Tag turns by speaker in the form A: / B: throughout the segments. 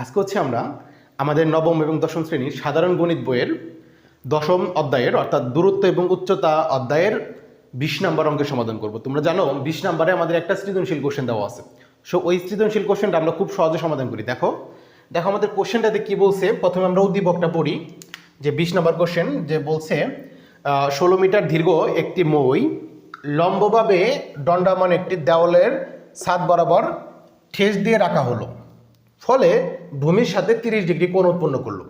A: আজকে হচ্ছে আমরা আমাদের নবম এবং দশম শ্রেণির সাধারণ গণিত বইয়ের দশম অধ্যায়ের, অর্থাৎ দূরত্ব এবং উচ্চতা অধ্যায়ের বিশ নাম্বার অঙ্কের সমাধান করব। তোমরা জানো, বিশ নাম্বারে আমাদের একটা সৃজনশীল কোশ্চেন দেওয়া আছে। সো ওই সৃজনশীল কোশ্চেনটা আমরা খুব সহজে সমাধান করি। দেখো দেখো আমাদের কোশ্চেনটাতে কি বলছে? প্রথমে আমরা উদ্দীপকটা পড়ি, যে বিশ নাম্বার কোশ্চেন যে বলছে ষোলো মিটার দীর্ঘ একটি মই, লম্বভাবে দণ্ডায়মান একটি দেওয়ালের ছাদ বরাবর ঠেস দিয়ে রাখা হলো। ফলে ভূমির সাথে তিরিশ ডিগ্রি কোণ উৎপন্ন করল।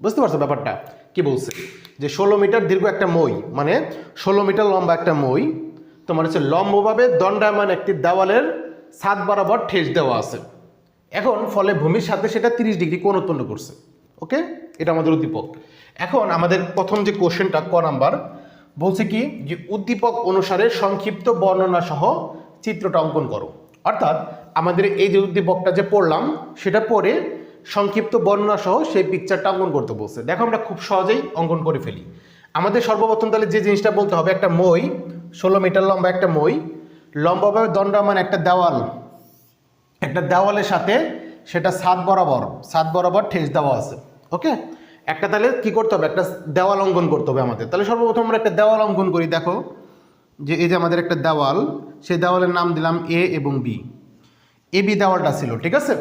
A: বুঝতে পারছ ব্যাপারটা? কি বলছে? যে ষোলো মিটার দীর্ঘ একটা মই মানে ষোলো মিটার লম্বা একটা মই, তোমার হচ্ছে লম্বভাবে দণ্ডায়মান একটি দেওয়ালের ছাদ বরাবর ঠেস দেওয়া আছে। এখন ফলে ভূমির সাথে সেটা তিরিশ ডিগ্রি কোণ উৎপন্ন করছে। ওকে? এটা আমাদের উদ্দীপক। এখন আমাদের প্রথম যে কোশ্চেনটা, ক নাম্বার, বলছে কি যে উদ্দীপক অনুসারে সংক্ষিপ্ত বর্ণনা সহ চিত্রটা অঙ্কন করো। অর্থাৎ আমাদের এই যে উদ্দীপকটা যে পড়লাম, সেটা পড়ে সংক্ষিপ্ত বর্ণনা সহ সেই পিকচারটা অঙ্কন করতে বলছে। দেখো আমরা খুব সহজেই অঙ্কন করে ফেলি। আমাদের সর্বপ্রথম তাহলে যে জিনিসটা বলতে হবে, একটা মই, ষোলো মিটার লম্বা একটা মই, লম্বাভাবে দণ্ডায়মান একটা দেওয়াল। একটা দেওয়ালের সাথে সেটা সাত বরাবর সাত বরাবর ঠেস দেওয়া আছে ওকে একটা তাহলে কি করতে হবে? একটা দেওয়াল অঙ্কন করতে হবে আমাদের। তাহলে সর্বপ্রথম আমরা একটা দেওয়াল অঙ্কন করি, দেখো। যে এই যে আমাদের একটা দেওয়াল, সেই দেওয়ালের নাম দিলাম এ এবং বি এ বি দেওয়ালটা ছিল, ঠিক আছে?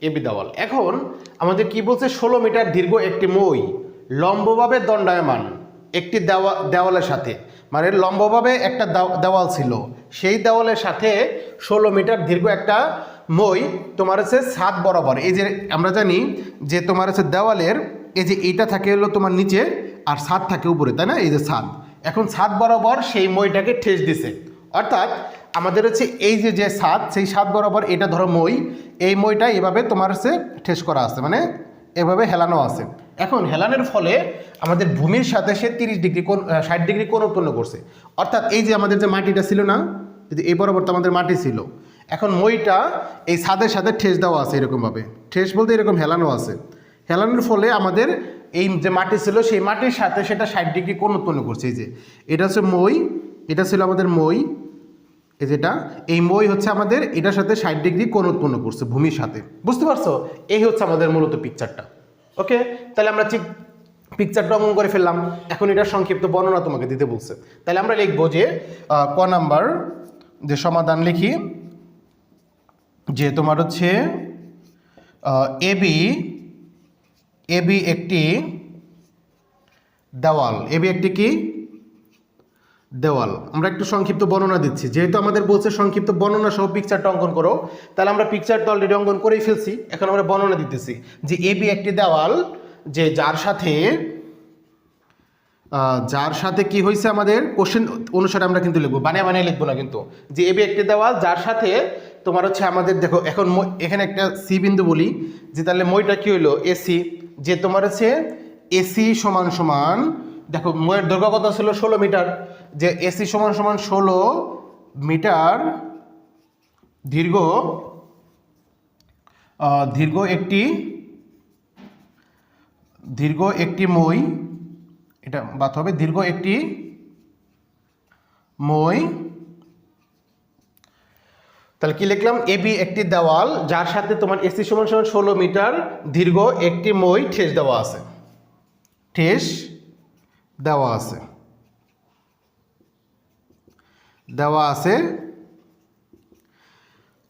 A: এবি দেওয়াল। এখন আমাদের কি বলছে? ষোলো মিটার দীর্ঘ একটি মই, লম্বভাবে দণ্ডায়মান একটি দেওয়া, দেওয়ালের সাথে। মানে লম্বভাবে একটা দেও- দেওয়াল ছিল। সেই দেওয়ালের সাথে ষোলো মিটার দীর্ঘ একটা মই তোমার হচ্ছে ছাদ বরাবর। এই যে আমরা জানি যে তোমার হচ্ছে দেওয়ালের, এই যে এইটা থাকে হলো তোমার নিচে আর ছাদ থাকে উপরে, তাই না? এই যে ছাদ এখন ছাদ বরাবর সেই মইটাকে ঠেস দিছে। অর্থাৎ আমাদের হচ্ছে এই যে যে ছাদ সেই ছাদ বরাবর এটা ধরো মই। এই মইটা এভাবে তোমার হচ্ছে ঠেস করা আছে মানে এভাবে হেলানো আছে। এখন হেলানোর ফলে আমাদের ভূমির সাথে সে তিরিশ ডিগ্রি কোন ষাট ডিগ্রি কোণ উৎপন্ন করছে। অর্থাৎ এই যে আমাদের যে মাটিটা ছিল না, যদি এই বরাবর তো আমাদের মাটি ছিল, এখন মইটা এই ছাদের সাথে ঠেস দেওয়া আছে এরকমভাবে। ঠেস বলতে এরকম হেলানো আছে। হেলানোর ফলে আমাদের এই যে মাটি ছিল, সেই মাটির সাথে সেটা ষাট ডিগ্রি কোণ উৎপন্ন করছে। এই যে, এটা হচ্ছে মই, এটা ছিল আমাদের মই। এই যেটা, এই মই হচ্ছে আমাদের, এটার সাথে ষাট ডিগ্রি কোণ উৎপন্ন করছে ভূমির সাথে। বুঝতে পারছ? এই হচ্ছে আমাদের মূলত পিকচারটা ওকে তাহলে আমরা ঠিক পিকচারটা অঙ্কন করে ফেললাম। এখন এটা সংক্ষিপ্ত বর্ণনা তোমাকে দিতে বলছে। তাহলে আমরা লিখব যে ক নাম্বার, যে সমাধান লিখি, যে তোমার হচ্ছে এবি এবি একটি দেওয়াল। এবি একটি কি? দেওয়াল। আমরা একটু সংক্ষিপ্ত বর্ণনা দিচ্ছি। যেহেতু আমাদের বলছে সংক্ষিপ্ত বর্ণনা সহ পিকচারটা অঙ্কন করো, তাহলে আমরা পিকচারটা অলরেডি অঙ্কন করেই ফেলছি। এখন আমরা বর্ণনা দিতেছি যে এবি একটি দেওয়াল যে যার সাথে যার সাথে কি হয়েছে আমাদের? কোশ্চেন অনুসারে আমরা কিন্তু লিখব, বানিয়ে বানিয়ে লিখব না কিন্তু। যে এবি একটি দেওয়াল যার সাথে তোমার হচ্ছে আমাদের, দেখো এখন এখানে একটা সি বিন্দু বলি, যে তাহলে মইটা কি হইল? এসি যে তোমার হচ্ছে এসি সমান সমান দেখো, ময়ের দৈর্ঘ্য কত ছিল? ষোলো মিটার। যে এসি সমান সমান ষোলো মিটার দীর্ঘ দীর্ঘ একটি দীর্ঘ একটি মই, এটা বাদ হবে, দীর্ঘ একটি মই। তাহলে কি লিখলাম? এবি একটি দেওয়াল, যার সাথে তোমার এসি সমান সমান ষোলো মিটার, দীর্ঘ একটি মই, ঠেস দেওয়া আছে। ঠেস দেওয়া আছে। দেওয়া আছে।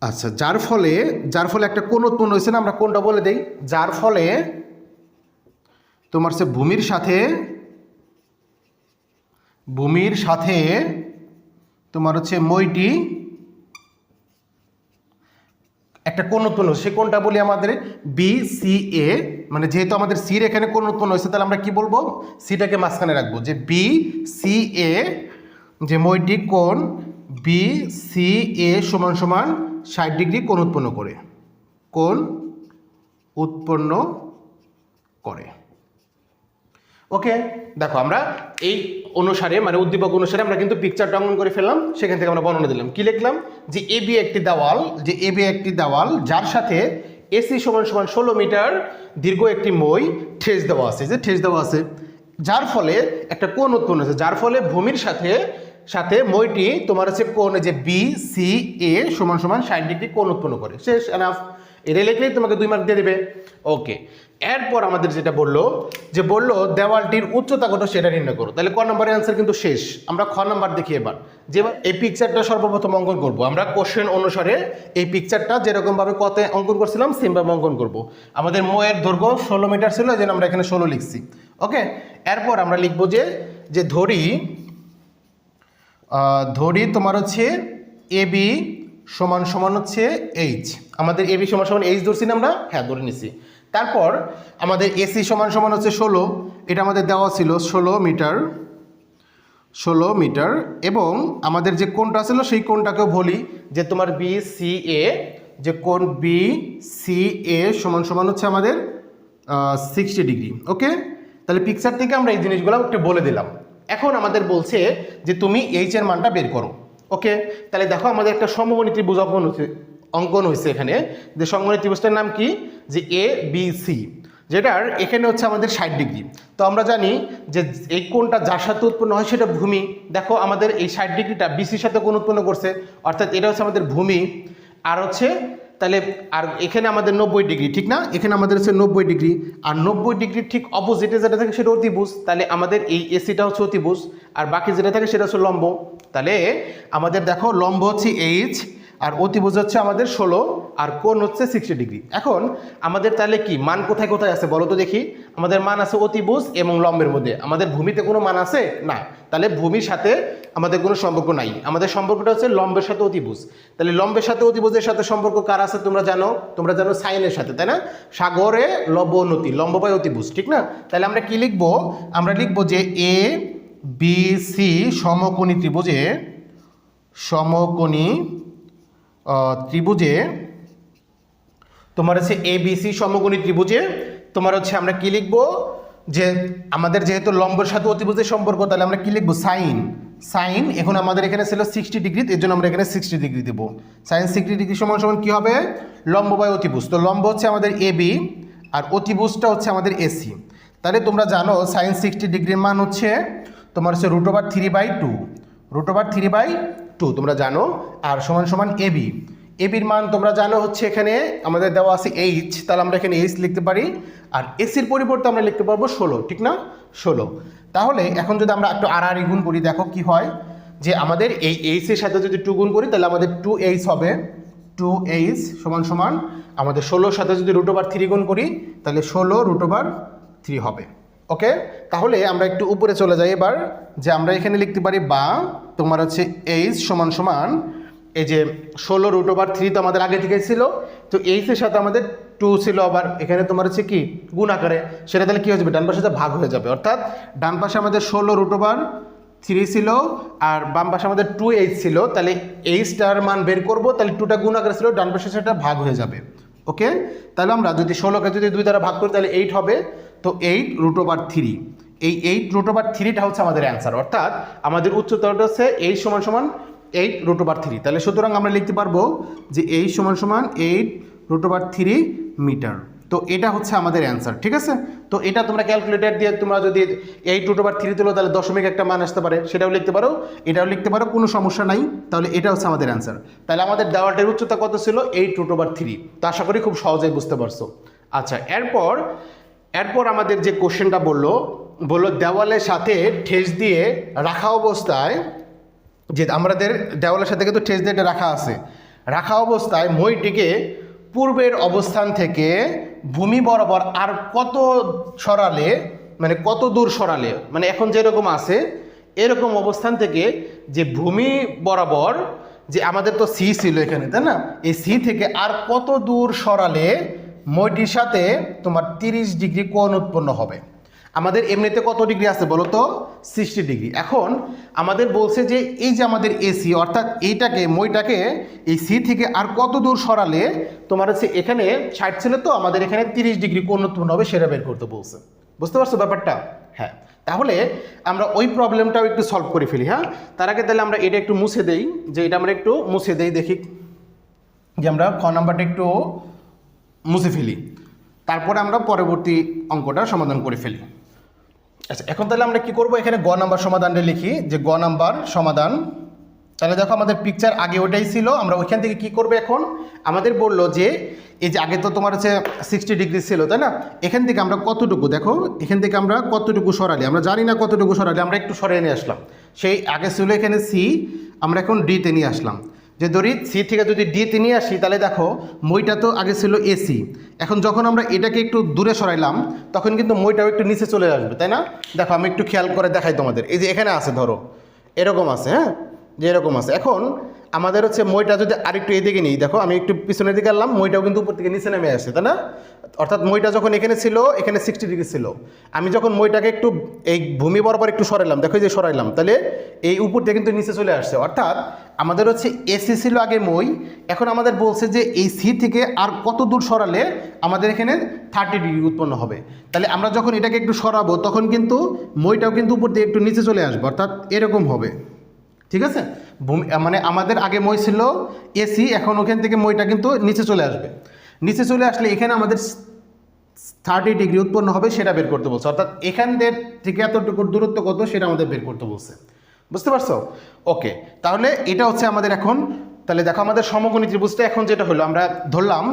A: আচ্ছা যার ফলে যার ফলে একটা কোন উৎপন্ন হয়েছে না, আমরা কোনটা বলে দেই। যার ফলে তোমার সে ভূমির সাথে ভূমির সাথে তোমার হচ্ছে মইটি একটা কোন উৎপন্ন। সে কোনটা বলি আমাদের বি সি এ মানে যেহেতু আমাদের সির এখানে কোন উৎপন্ন হয়েছে, তাহলে আমরা কি বলব সিটাকে মাঝখানে রাখব, যে বি সি এ যে মইটি কোন বি সি এ সমান সমান ষাট ডিগ্রি কোন উৎপন্ন করে কোন উৎপন্ন করে ওকে, দেখো আমরা এই অনুসারে মানে উদ্দীপক অনুসারে আমরা কিন্তু পিকচারটা অঙ্কন করে ফেললাম, সেখান থেকে আমরা বর্ণনা দিলাম। কি লিখলাম? যে এ বি একটি দেওয়াল, যে এ বি একটি দেওয়াল, যার সাথে এসি সমান সমান ষোলো মিটার দীর্ঘ একটি মই ঠেস দেওয়া আছে। যে ঠেস দেওয়া আছে, যার ফলে একটা কোণ উৎপন্ন হয়েছে। যার ফলে ভূমির সাথে সাথে মইটি তোমার হচ্ছে কোণ যে বি সি এ সমান সমান ষাট ডিগ্রি কোণ উৎপন্ন করে। শেষ এনাফ এটা লিখলেই তোমাকে দুই মার্ক দিয়ে দেবে। ওকে এরপর আমাদের যেটা বলল, যে বলল দেওয়ালটির উচ্চতা কত সেটা নির্ণয় করো। তাহলে ক নম্বরের অ্যান্সার কিন্তু শেষ। আমরা খ নম্বর দেখি এবার। যে এই পিকচারটা সর্বপ্রথম অঙ্কন করব। আমরা কোশ্চেন অনুসারে এই পিকচারটা যেরকমভাবে কতে অঙ্কন করছিলাম সেমভাবে অঙ্কন করব। আমাদের মোয়ের দৈর্ঘ্য ষোলো মিটার ছিল যেন আমরা এখানে ষোলো লিখছি। ওকে এরপর আমরা লিখব যে যে ধরি ধরি তোমার হচ্ছে এ বি সমান সমান হচ্ছে এইচ আমাদের এ বি সমান সমান এইচ ধরছি না আমরা? হ্যাঁ ধরে নিছি। তারপর আমাদের এসি সমান সমান হচ্ছে ষোলো। এটা আমাদের দেওয়া ছিল ষোলো মিটার ষোলো মিটার এবং আমাদের যে কোনটা ছিল সেই কোনটাকেও বলি যে তোমার বি সি এ যে কোন বি সি এ সমান সমান হচ্ছে আমাদের সিক্সটি ডিগ্রি ওকে তাহলে পিকচার থেকে আমরা এই জিনিসগুলো একটু বলে দিলাম। এখন আমাদের বলছে যে তুমি এইচ এর মানটা বের করো ওকে তাহলে দেখো আমাদের একটা ত্রিভুজ অঙ্কন হচ্ছে অঙ্কন হয়েছে এখানে। যে সমগণী ত্রিভুজটার নাম কি? যে এ বি সি যেটার এখানে হচ্ছে আমাদের ষাট ডিগ্রি। তো আমরা জানি যে এই কোণটা যার সাথে উৎপন্ন হয় সেটা ভূমি। দেখো আমাদের এই ষাট ডিগ্রিটা বিসির সাথে কোণ উৎপন্ন করছে। অর্থাৎ এটা হচ্ছে আমাদের ভূমি। আর হচ্ছে তাহলে আর এখানে আমাদের নব্বই ডিগ্রি, ঠিক না? এখানে আমাদের হচ্ছে নব্বই ডিগ্রি। আর নব্বই ডিগ্রির ঠিক অপোজিটে যেটা থাকে সেটা অতিভুজ। তাহলে আমাদের এই এসিটা হচ্ছে অতিভুজ। আর বাকি যেটা থাকে সেটা হচ্ছে লম্ব। তাহলে আমাদের দেখো লম্ব হচ্ছে এইচ আর অতিভুজ হচ্ছে আমাদের ষোলো, আর কোণ হচ্ছে সিক্সটি ডিগ্রি এখন আমাদের তাহলে কি, মান কোথায় কোথায় আছে বলো তো দেখি? আমাদের মান আছে অতিভুজ এবং লম্বের মধ্যে। আমাদের ভূমিতে কোনো মান আছে? না। তাহলে ভূমির সাথে আমাদের কোনো সম্পর্ক নাই। আমাদের সম্পর্কটা হচ্ছে লম্বের সাথে অতিভুজ তাহলে লম্বের সাথে অতিভুজের সাথে সম্পর্ক কার আছে তোমরা জানো? তোমরা জানো সাইনের সাথে, তাই না? সাগরে লম্ব নতি লম্ব পায় অতিভুজ ঠিক না? তাহলে আমরা কি লিখব? আমরা লিখব যে এ বি সি সমকোণী ত্রিভুজে সমকোণী ত্রিভুজে, তোমার হচ্ছে এ বি সি ত্রিভুজে, তোমার হচ্ছে আমরা কি লিখব? যে আমাদের যেহেতু লম্বের সাথে অতিভুজের সম্পর্ক, তাহলে আমরা কি লিখব? সাইন। সাইন এখন আমাদের এখানে ছিল সিক্সটি ডিগ্রি এর জন্য আমরা এখানে সিক্সটি ডিগ্রি দেবো। সাইন সিক্সটি ডিগ্রি সমান সমান কী হবে? লম্ব বাই অতিভুজ। তো লম্ব হচ্ছে আমাদের এ বি আর অতিভুজটা হচ্ছে আমাদের এসি তাহলে তোমরা জানো, সাইন সিক্সটি ডিগ্রির মান হচ্ছে তোমার হচ্ছে root over three by two root over three by two তোমরা জানো, আর সমান সমান এবি এবির মান তোমরা জানো হচ্ছে এখানে আমাদের দেওয়া আছে এইচ তাহলে আমরা এখানে এইচ লিখতে পারি। আর এসির পরিবর্তে আমরা লিখতে পারব ষোলো, ঠিক না? ষোলো। তাহলে এখন যদি আমরা একটু আর আর গুণ করি, দেখো কি হয়, যে আমাদের এই এইচের সাথে যদি টু গুণ করি, তাহলে আমাদের টু এইচ হবে। টু এইচ সমান সমান, আমাদের ষোলোর সাথে যদি রুট ওভার থ্রি গুণ করি, তাহলে ষোলো রুট ওভার থ্রি হবে। ওকে তাহলে আমরা একটু উপরে চলে যাই এবার, যে আমরা এখানে লিখতে পারি বা, তোমার হচ্ছে এইচ সমান সমান, এই যে ষোলো রুট ওভার থ্রি তো আমাদের আগে থেকে ছিল, তো এইচের সাথে আমাদের টু ছিল আবার, এখানে তোমার হচ্ছে কি? গুণ আকারে, সেটা তাহলে কী হয়ে যাবে? ডান পাশে ভাগ হয়ে যাবে, অর্থাৎ ডান পাশে আমাদের ষোলো রুট ওভার থ্রি ছিল আর বাম পাশে আমাদের টু এইচ ছিল, তাহলে এইচটার মান বের করব, তাহলে টুটা গুণ আকারে ছিল, ডান পাশে সেটা ভাগ হয়ে যাবে ওকে তাহলে আমরা যদি ষোলোকে যদি দুই দ্বারা ভাগ করি, তাহলে এইট হবে তো এইট রুট ওভার থ্রি এই এইট রুট ওভার থ্রিটা হচ্ছে আমাদের অ্যান্সার অর্থাৎ আমাদের উচ্চতরটা হচ্ছে এইট সমান সমান এইট রুট ওভার থ্রি তাহলে সুতরাং আমরা লিখতে পারব যে এইট সমান সমান eight root over three metre তো এটা হচ্ছে আমাদের অ্যান্সার ঠিক আছে? তো এটা তোমরা ক্যালকুলেটার দিয়ে তোমরা যদি এইট রুট ওভার থ্রি তুলো, তাহলে দশমিক একটা মান আসতে পারে, সেটাও লিখতে পারো, এটাও লিখতে পারো, কোনো সমস্যা নাই, তাহলে এটা হচ্ছে আমাদের অ্যান্সার তাহলে আমাদের দেওয়ালটার উচ্চতা কত ছিল? এইট রুট ওভার থ্রি তো আশা করি খুব সহজেই বুঝতে পারছ। আচ্ছা এরপর এরপর আমাদের যে কোশ্চেনটা বলল বলল দেওয়ালের সাথে ঠেস দিয়ে রাখা অবস্থায়, যে আমাদের দেওয়ালের সাথে কিন্তু ঠেস দিয়ে রাখা আছে, রাখা অবস্থায় মইটিকে পূর্বের অবস্থান থেকে ভূমি বরাবর আর কত সরালে মানে কত দূর সরালে মানে এখন যেরকম আছে, এরকম অবস্থান থেকে যে ভূমি বরাবর যে আমাদের তো সি ছিল এখানে, তাই না? এই সি থেকে আর কত দূর সরালে মইটির সাথে তোমার তিরিশ ডিগ্রি কোণ উৎপন্ন হবে। আমাদের এমনিতে কত ডিগ্রি আছে বলো তো? Sixty degree. এখন আমাদের বলছে যে এই যে আমাদের এসি অর্থাৎ এইটাকে, মইটাকে এই সি থেকে আর কত দূর সরালে তোমার হচ্ছে এখানে ষাট ছিল তো, আমাদের এখানে তিরিশ ডিগ্রি কোণ উৎপন্ন হবে সেটা বের করতে বলছে। বুঝতে পারছ ব্যাপারটা? হ্যাঁ। তাহলে আমরা ওই প্রবলেমটাও একটু সলভ করে ফেলি হ্যাঁ? তার আগে তাহলে আমরা এটা একটু মুছে দেই, যে এটা আমরা একটু মুছে দেই, দেখি। যে আমরা খ নাম্বারটা একটু মুছে ফেলি। তারপরে আমরা পরবর্তী অঙ্কটা সমাধান করে ফেলি। আচ্ছা এখন তাহলে আমরা কি করব? এখানে গ নাম্বার সমাধানটা লিখি। যে গ নাম্বার সমাধান, তাহলে দেখো আমাদের পিকচার আগে ওটাই ছিল। আমরা ওইখান থেকে কি করব এখন? আমাদের বলল যে, এই যে আগে তো তোমার হচ্ছে সিক্সটি ডিগ্রি ছিল, তাই না? এখান থেকে আমরা কতটুকু, দেখো, এখান থেকে আমরা কতটুকু সরালি? আমরা জানি না কতটুকু সরালি, আমরা একটু সরিয়ে নিয়ে আসলাম। সেই আগে ছিল এখানে সি আমরা এখন ডিতে নিয়ে আসলাম। যে ধরি সি থেকে যদি ডিতে নিয়ে আসি, তাহলে দেখো মইটা তো আগে ছিল এসি এখন যখন আমরা এটাকে একটু দূরে সরাইলাম, তখন কিন্তু মইটাও একটু নিচে চলে আসবে, তাই না? দেখো, আমি একটু খেয়াল করে দেখাই তোমাদের। এই যে এখানে আছে, ধরো। এরকম আছে হ্যাঁ? যে এরকম আছে। এখন আমাদের হচ্ছে মইটা যদি আরেকটু এদিকে নিই, দেখো আমি একটু পিছনের দিকে আনলাম, মইটাও কিন্তু উপর থেকে নিচে নেমে আসে, তাই না? অর্থাৎ মইটা যখন এখানে ছিল, এখানে সিক্সটি ডিগ্রি ছিল। আমি যখন মইটাকে একটু এই ভূমি বরাবর একটু সরাইলাম, দেখো যে সরাইলাম, তাহলে এই উপর থেকে কিন্তু নিচে চলে আসছে অর্থাৎ আমাদের হচ্ছে এসি ছিল আগে মই, এখন আমাদের বলছে যে এই সি থেকে আর কত দূর সরালে আমাদের এখানে থার্টি ডিগ্রি উৎপন্ন হবে। তাহলে আমরা যখন এটাকে একটু সরাবো, তখন কিন্তু মইটাও কিন্তু উপর দিয়ে একটু নিচে চলে আসবে, অর্থাৎ এরকম হবে। ঠিক আছে? মানে আমাদের আগে মই ছিল এসি, এখন ওখান থেকে মইটা কিন্তু নিচে চলে আসবে। নিচে চলে আসলে এখানে আমাদের থার্টি ডিগ্রি উৎপন্ন হবে, সেটা বের করতে বলছে। অর্থাৎ এখান থেকে এতটুকু দূরত্ব কত, সেটা আমাদের বের করতে বলছে। বুঝতে পারছ? ওকে তাহলে এটা হচ্ছে আমাদের এখন, তাহলে দেখো আমাদের সমকোণী ত্রিভুজটা এখন যেটা হলো, আমরা ধরলাম,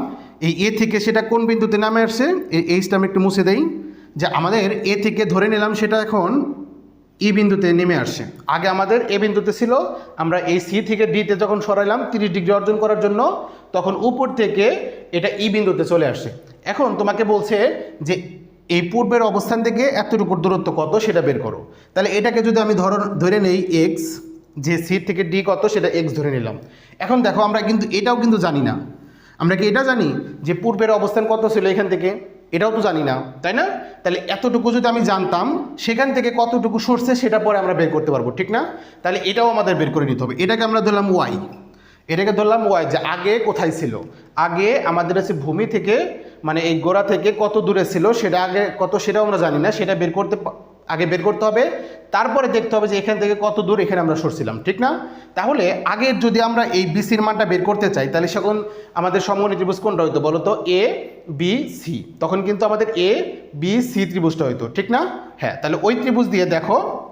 A: এই এ থেকে সেটা কোন বিন্দুতে নামে আসছে? এই এইচটা আমি একটু মুছে দেই, যে আমাদের এ থেকে ধরে নিলাম সেটা এখন ই বিন্দুতে নেমে আসছে। আগে আমাদের এ বিন্দুতে ছিল, আমরা এই সি থেকে ডিতে যখন সরাইলাম, তিরিশ ডিগ্রি অর্জন করার জন্য, তখন উপর থেকে এটা ই বিন্দুতে চলে আসছে। এখন তোমাকে বলছে যে, এই পূর্বের অবস্থান থেকে এতটুকুর দূরত্ব কত সেটা বের করো। তাহলে এটাকে যদি আমি ধর, ধরে নেই এক্স যে সি থেকে ডি কত সেটা এক্স ধরে নিলাম। এখন দেখো, আমরা কিন্তু এটাও কিন্তু জানি না। আমরা কি এটা জানি যে পূর্বের অবস্থান কত ছিল এখান থেকে? এটাও তো জানি না, তাই না? তাহলে এতটুকু যদি আমি জানতাম, সেখান থেকে কতটুকু সরছে সেটা পরে আমরা বের করতে পারব, ঠিক না? তাহলে এটাও আমাদের বের করে নিতে হবে। এটাকে আমরা ধরলাম ওয়াই এটাকে ধরলাম ওয়াই যে আগে কোথায় ছিল? আগে আমাদের হচ্ছে ভূমি থেকে মানে এই গোড়া থেকে কত দূরে ছিল, সেটা আগে কত সেটাও আমরা জানি না, সেটা বের করতে আগে বের করতে হবে। তারপরে দেখতে হবে যে এখান থেকে কত দূর এখানে আমরা সরছিলাম ঠিক না? তাহলে আগে যদি আমরা এই বিসির মানটা বের করতে চাই, তাহলে সেখন আমাদের সমগণী ত্রিভুজ কোনটা হইতো বলো তো এ বি সি তখন কিন্তু আমাদের এ বি সি ত্রিভুজটা হইতো, ঠিক না? হ্যাঁ তাহলে ওই ত্রিভুজ দিয়ে দেখো,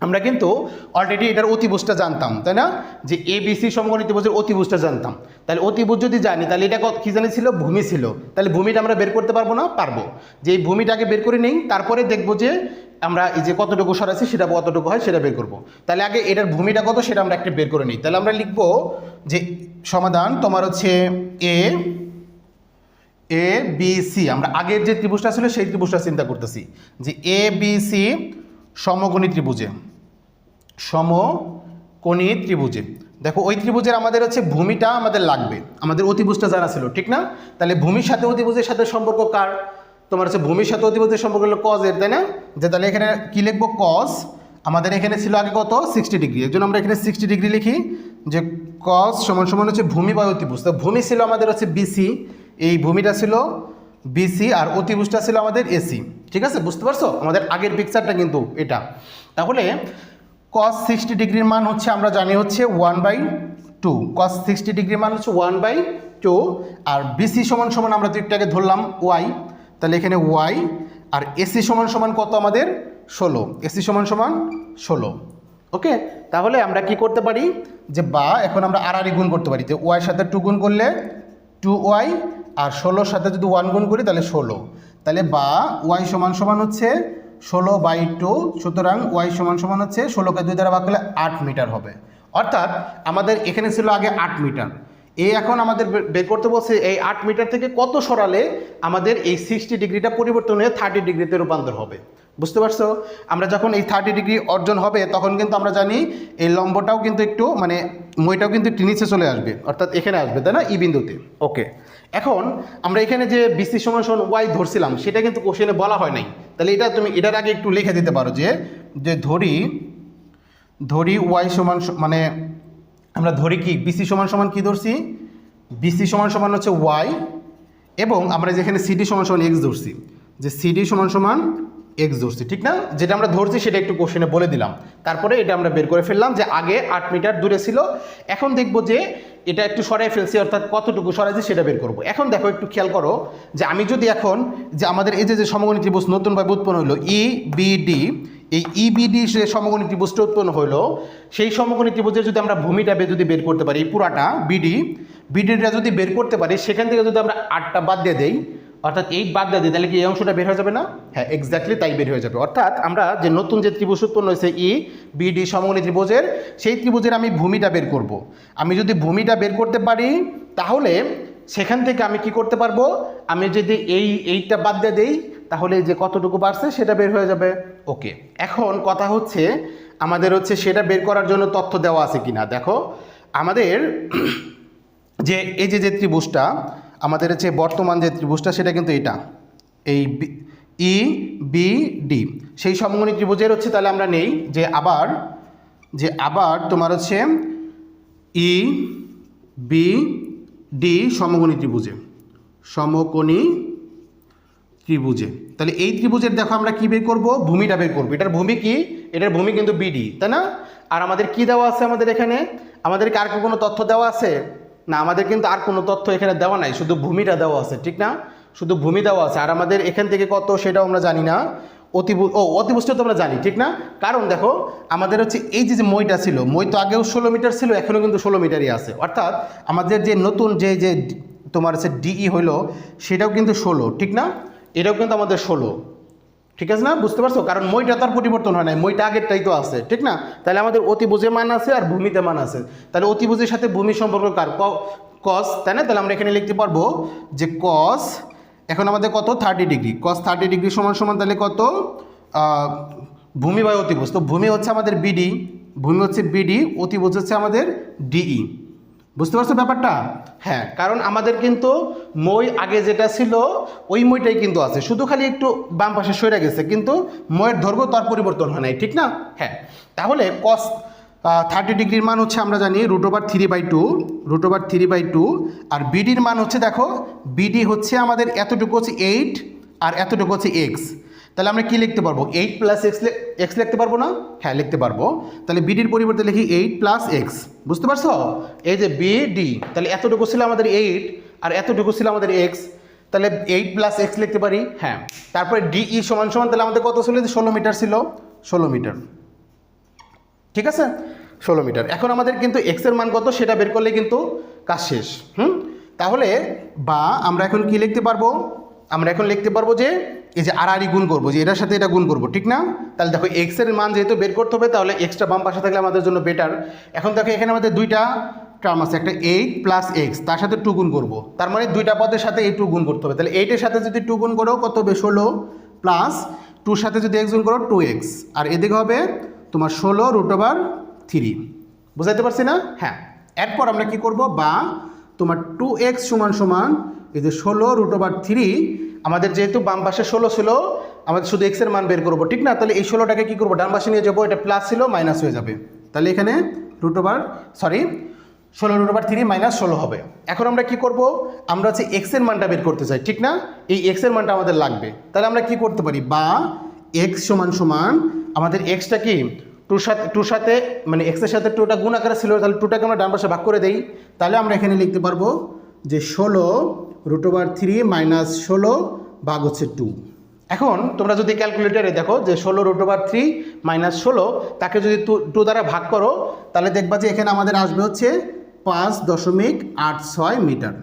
A: আমরা কিন্তু অলরেডি এটার অতিভুজটা জানতাম, তাই না? যে এ বিসি সমগণী ত্রিভুজের অতিভুজটা জানতাম। তাহলে অতিভুজ যদি জানি, তাহলে এটা কি জানি ছিল? ভূমি ছিল। তাহলে ভূমিটা আমরা বের করতে পারব না? পারব। যে এই ভূমিটাকে বের করে নেই, তারপরে দেখব যে আমরা এই যে কতটুকু সরাচ্ছি সেটা কতটুকু হয়, সেটা বের করব। তাহলে আগে এটার ভূমিটা কত, সেটা আমরা একটা বের করে নিই। তাহলে আমরা লিখব যে সমাধান তোমার হচ্ছে এ এ বি সি আমরা আগের যে ত্রিভুজটা ছিল, সেই ত্রিভুজটা চিন্তা করতেছি। যে এ বি সি ত্রিভুজে। সমকোণী ত্রিভুজে। দেখো, ওই ত্রিভুজের আমাদের হচ্ছে ভূমিটা আমাদের লাগবে। আমাদের অতিভুজটা জানা ছিল, ঠিক না? তাহলে ভূমির সাথে অতিভুজের সাথে সম্পর্ক কার? তোমার হচ্ছে ভূমির সাথে অতিভুজের সম্পর্ক হলো কজের তাই না? যে তাহলে এখানে কি লিখব? কজ আমাদের এখানে ছিল আগে কত? সিক্সটি ডিগ্রি এর জন্য আমরা এখানে সিক্সটি ডিগ্রি লিখি যে কজ সমান সমান হচ্ছে ভূমি বা অতিভুজ তো ভূমি ছিল আমাদের হচ্ছে বিসি এই ভূমিটা ছিল বিসি আর অতিভুজটা ছিল আমাদের এসি ঠিক আছে? বুঝতে পারছ? আমাদের আগের পিকচারটা কিন্তু এটা। তাহলে কস সিক্সটি ডিগ্রির মান হচ্ছে, আমরা জানি হচ্ছে one by two cos sixty ডিগ্রির মান হচ্ছে ওয়ান বাই টু আর বিসি সমান সমান আমরা দিকটাকে ধরলাম ওয়াই তাহলে এখানে ওয়াই আর এসি সমান সমান কত আমাদের? ষোলো। এসি সমান সমান ষোলো। ওকে? তাহলে আমরা কি করতে পারি? যে বা, এখন আমরা আর গুণ করতে পারি। যে ওয়াই সাথে টু গুণ করলে টু ওয়াই আর ষোলোর সাথে যদি ওয়ান গুণ করি, তাহলে ষোলো। তাহলে বা ওয়াই সমান সমান হচ্ছে ষোলো বাই টু সুতরাং ওয়াই সমান সমান হচ্ছে ষোলোকে দুই দ্বারা ভাগ করলে আট মিটার হবে। অর্থাৎ আমাদের এখানে ছিল আগে আট মিটার। এই এখন আমাদের বের করতে বলছে এই আট মিটার থেকে কত সরালে আমাদের এই সিক্সটি ডিগ্রিটা পরিবর্তন হয়ে থার্টি ডিগ্রিতে রূপান্তর হবে। বুঝতে পারছ? আমরা যখন এই থার্টি ডিগ্রি অর্জন হবে, তখন কিন্তু আমরা জানি এই লম্বটাও কিন্তু একটু মানে মইটাও কিন্তু একটু নিচে চলে আসবে। অর্থাৎ এখানে আসবে, তাই না? ই বিন্দুতে। ওকে এখন আমরা এখানে যে বিসি সমান সমান ওয়াই ধরছিলাম, সেটা কিন্তু কোশ্চেনে বলা হয় নাই। তাহলে এটা তুমি, এটার আগে একটু লিখে দিতে পারো যে যে ধরি ধরি ওয়াই সমান মানে আমরা ধরি কি? বিসি সমান সমান কি ধরছি? বিসি সমান সমান হচ্ছে ওয়াই এবং আমরা যেখানে সিডি সমান সমান এক্স ধরছি, যে সিডি সমান সমান এক্স ধরছি, ঠিক না? যেটা আমরা ধরছি সেটা একটু কোশ্চেনে বলে দিলাম। তারপরে এটা আমরা বের করে ফেললাম যে আগে আট মিটার দূরে ছিল। এখন দেখব যে এটা একটু সরাই ফেলছি, অর্থাৎ কতটুকু সরাইছি সেটা বের করব। এখন দেখো, একটু খেয়াল করো যে আমি যদি এখন যে আমাদের এই যে যে সমগণী ত্রিভুজ নতুনভাবে উৎপন্ন হলো ই বিডি এই ইবিডি যে সমগণী ত্রিভুজটা উৎপন্ন হলো সেই সমগণী ত্রিভুজের যদি আমরা ভূমিটা যদি বের করতে পারি পুরাটা বিডি বিডিটা যদি বের করতে পারি, সেখান থেকে যদি আমরা আটটা বাদ দিয়ে দেই অর্থাৎ এইট বাদ দিয়ে দিই, তাহলে কি এই অংশটা বের হয়ে যাবে না? হ্যাঁ এক্স্যাক্টলি তাই বের হয়ে যাবে। অর্থাৎ আমরা যে নতুন যে ত্রিভুজ উৎপন্ন হয়েছে ই বিডি সমগণী ত্রিভুজের, সেই ত্রিভুজের আমি ভূমিটা বের করব। আমি যদি ভূমিটা বের করতে পারি, তাহলে সেখান থেকে আমি কি করতে পারব? আমি যদি এই এইটটা বাদ দিয়ে দিই, তাহলে যে কতটুকু বাড়ছে, সেটা বের হয়ে যাবে। ওকে এখন কথা হচ্ছে, আমাদের হচ্ছে সেটা বের করার জন্য তথ্য দেওয়া আছে কিনা? দেখো, আমাদের যে এই যে যে ত্রিভুজটা আমাদের হচ্ছে বর্তমান যে ত্রিভুজটা, সেটা কিন্তু এটা। এই ই, বি, ডি। সেই সমগণী ত্রিভুজের হচ্ছে তাহলে আমরা নেই, যে আবার যে আবার তোমার হচ্ছে ই, বি, ডি সমগণী ত্রিভুজে। সমকোণী ত্রিভুজে। তাহলে এই ত্রিভুজের দেখো আমরা কী বের করব? ভূমিটা বের করব। এটার ভূমি কি? এটার ভূমি কিন্তু বিডি তাই না? আর আমাদের কি দেওয়া আছে আমাদের এখানে? আমাদেরকে কার কোনো তথ্য দেওয়া আছে? না, আমাদের কিন্তু আর কোনো তথ্য এখানে দেওয়া নাই, শুধু ভূমিটা দেওয়া আছে, ঠিক না? শুধু ভূমি দেওয়া আছে, আর আমাদের এখান থেকে কত সেটাও আমরা জানি না। অতিভু ও অতিবুষ্টি তো আমরা জানি, ঠিক না? কারণ দেখো, আমাদের হচ্ছে এই যে যে মইটা ছিল, মই তো আগেও ষোলো মিটার ছিল, এখনও কিন্তু ষোলো মিটারই আছে। অর্থাৎ আমাদের যে নতুন যে যে তোমার হচ্ছে ডিই হইল, সেটাও কিন্তু ষোলো, ঠিক না? এটাও কিন্তু আমাদের ষোলো। ঠিক আছে না? বুঝতে পারছ? কারণ মইটা তার পরিবর্তন হয় নাই। মইটা আগেরটাই তো আছে, ঠিক না? তাহলে আমাদের অতিভুজে মান আছে আর ভূমিতে মান আছে। তাহলে অতিভুজের সাথে ভূমি সম্পর্ক কার? কস তাই না? তাহলে আমরা এখানে লিখতে পারব যে কস এখন আমাদের কত? Thirty degree cos thirty degree সমান সমান তাহলে কত? ভূমি বা অতিভুজ। তো ভূমি হচ্ছে আমাদের বিডি ভূমি হচ্ছে বিডি অতিভুজ হচ্ছে আমাদের ডিই বুঝতে পারছ ব্যাপারটা? হ্যাঁ কারণ আমাদের কিন্তু মই আগে যেটা ছিল, ওই মইটাই কিন্তু আছে। শুধু খালি একটু বাম পাশে সরে গেছে, কিন্তু ময়ের দৈর্ঘ্য তার পরিবর্তন হয় নাই, ঠিক না? হ্যাঁ তাহলে কস থার্টি ডিগ্রির মান হচ্ছে আমরা জানি root over three by two root over three by two আর বিডির মান হচ্ছে, দেখো বিডি হচ্ছে আমাদের এতটুকু হচ্ছে এইট আর এতটুকু হচ্ছে এক্স তাহলে আমরা কি লিখতে পারব? এইট প্লাস এক্স এক্স লিখতে পারব না? হ্যাঁ লিখতে পারব। তাহলে বিডির পরিবর্তে লিখি এইট প্লাস এক্স বুঝতে পারছ? এই যে বিডি তাহলে এতটুকু ছিল আমাদের এইট আর এতটুকু ছিল আমাদের এক্স তাহলে এইট প্লাস এক্স লিখতে পারি? হ্যাঁ। তারপরে ডিই সমান সমান, তাহলে আমাদের কত ছিল? ষোলো মিটার ছিল। ষোলো মিটার। ঠিক আছে? ষোলো মিটার। এখন আমাদের কিন্তু এক্সের মান কত? সেটা বের করলে কিন্তু কাজ শেষ। হুম? তাহলে বা আমরা এখন কি লিখতে পারব? আমরা এখন লিখতে পারব যে এই যে আর গুণ করব, যে এটার সাথে এটা গুণ করব, ঠিক না? তাহলে দেখো এক্সের মান যেহেতু বের করতে হবে, তাহলে এক্সটা বাম পাশে থাকলে আমাদের জন্য বেটার এখন দেখো এখানে আমাদের দুইটা টার্ম আছে, একটা এইট প্লাস এক্স তার সাথে টু গুণ করব। তার মানে দুইটা পদের সাথে এই টু গুণ করতে হবে। তাহলে এইটের সাথে যদি টু গুণ করো, কত হবে? ষোলো প্লাস টুর সাথে যদি এক্স গুণ করো টু এক্স আর এদিকে হবে তোমার ষোলো রুট ওভার থ্রি বুঝাইতে পারছি না? হ্যাঁ। এরপর আমরা কি করব? বা তোমার টু এক্স সমান সমান এই যে ষোলো রুট ওভার থ্রি আমাদের যেহেতু বাম পাশে ষোলো ছিল, আমাদের শুধু এক্সের মান বের করব, ঠিক না? তাহলে এই ষোলোটাকে কী করব? ডান পাশে নিয়ে যাব, এটা প্লাস ছিল মাইনাস হয়ে যাবে। তাহলে এখানে রুট ওভার সরি ষোলো রুট ওভার থ্রি মাইনাস ষোলো হবে। এখন আমরা কি করব? আমরা হচ্ছে এক্সের মানটা বের করতে চাই, ঠিক না? এই এক্সের মানটা আমাদের লাগবে। তাহলে আমরা কি করতে পারি? বা এক্স সমান সমান আমাদের এক্সটা কি? টুর সাথে টুর সাথে মানে এক্সের সাথে টুটা গুণ আকারে ছিল, তাহলে টুটাকে আমরা ডান পাশে ভাগ করে দেই। তাহলে আমরা এখানে লিখতে পারব যে ষোলো রুট ওভার থ্রি মাইনাস ষোলো ভাগ হচ্ছে টু এখন তোমরা যদি ক্যালকুলেটারে দেখো যে ষোলো রুট ওভার থ্রি মাইনাস ষোলো, তাকে যদি টু দ্বারা ভাগ করো, তাহলে দেখবা যে এখানে আমাদের আসবে হচ্ছে পাঁচ দশমিক আট ছয় মিটার।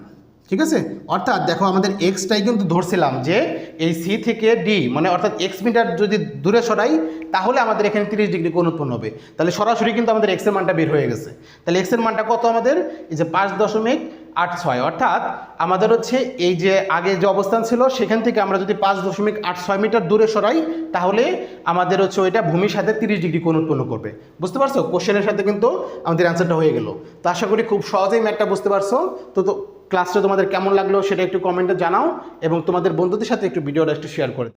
A: ঠিক আছে? অর্থাৎ দেখো আমাদের এক্সটাই কিন্তু ধরছিলাম যে এই সি থেকে ডি মানে অর্থাৎ এক্স মিটার যদি দূরে সরাই, তাহলে আমাদের এখানে তিরিশ ডিগ্রি কোণ উৎপন্ন হবে। তাহলে সরাসরি কিন্তু আমাদের এক্সের মানটা বের হয়ে গেছে। তাহলে এক্সের মানটা কত আমাদের? এই যে পাঁচ দশমিক আট ছয়। অর্থাৎ আমাদের হচ্ছে এই যে আগে যে অবস্থান ছিল, সেখান থেকে আমরা যদি পাঁচ দশমিক আট ছয় মিটার দূরে সরাই, তাহলে আমাদের হচ্ছে ওইটা ভূমির সাথে তিরিশ ডিগ্রি কোণ উৎপন্ন করবে। বুঝতে পারছ? কোশ্চেনের সাথে কিন্তু আমাদের অ্যান্সারটা হয়ে গেল। তো আশা করি খুব সহজেই ম্যাথটা বুঝতে পারছ। তো তো ক্লাসটা তোমাদের কেমন লাগল সেটা একটু কমেন্টে জানাও এবং তোমাদের বন্ধুদের সাথে একটু ভিডিওটা একটু শেয়ার করে।